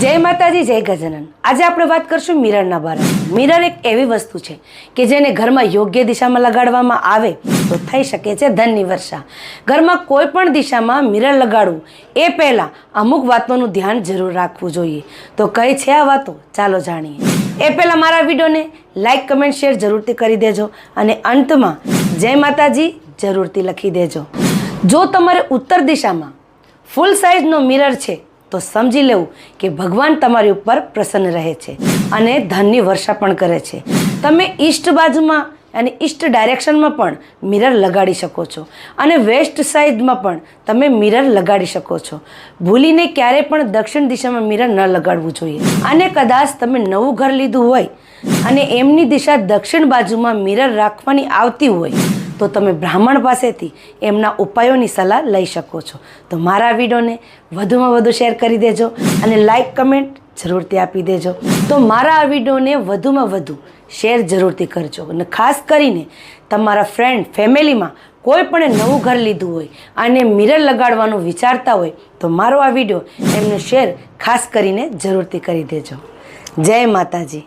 જય માતાજી, જય ગજાનન. આજે આપણે વાત કરશું મિરરના બારામાં મિરર એક એવી વસ્તુ છે કે જેને ઘરમાં યોગ્ય દિશામાં લગાડવામાં આવે તો થઈ શકે છે ધનની વર્ષા. ઘરમાં કોઈ પણ દિશામાં મિરર લગાડવું એ પહેલાં અમુક વાતોનું ધ્યાન જરૂર રાખવું જોઈએ. તો કઈ છે આ વાતો? ચાલો જાણીએ. એ પહેલાં મારા વિડીયોને લાઇક કમેન્ટ શેર જરૂરથી કરી દેજો અને અંતમાં જય માતાજી જરૂરથી લખી દેજો. જો તમારે ઉત્તર દિશામાં ફૂલ સાઇઝનો મિરર છે તો સમજી લેવું કે ભગવાન તમારી ઉપર પ્રસન્ન રહે છે અને ધનની વર્ષા પણ કરે છે. તમે ઈસ્ટ બાજુમાં અને ઈસ્ટ ડાયરેક્શનમાં પણ મિરર લગાડી શકો છો અને વેસ્ટ સાઇડમાં પણ તમે મિરર લગાડી શકો છો. ભૂલીને ક્યારે પણ દક્ષિણ દિશામાં મિરર ન લગાડવું જોઈએ. અને કદાચ તમે નવું ઘર લીધું હોય અને એમની દિશા દક્ષિણ બાજુમાં મિરર રાખવાની આવતી હોય તો તમે બ્રાહ્મણ પાસેથી એમના ઉપાયોની સલાહ લઈ શકો છો. તો મારા વિડીયોને વધુમાં વધુ શેર કરી દેજો અને લાઇક કમેન્ટ જરૂરથી આપી દેજો. તો મારા આ વિડીયોને વધુમાં વધુ શેર જરૂરથી કરજો. અને ખાસ કરીને તમારા ફ્રેન્ડ ફેમિલીમાં કોઈ પણ નવું ઘર લીધું હોય અને મિરર લગાડવાનું વિચારતા હોય તો મારો આ વીડિયો એમને શેર ખાસ કરીને જરૂરથી કરી દેજો. જય માતાજી.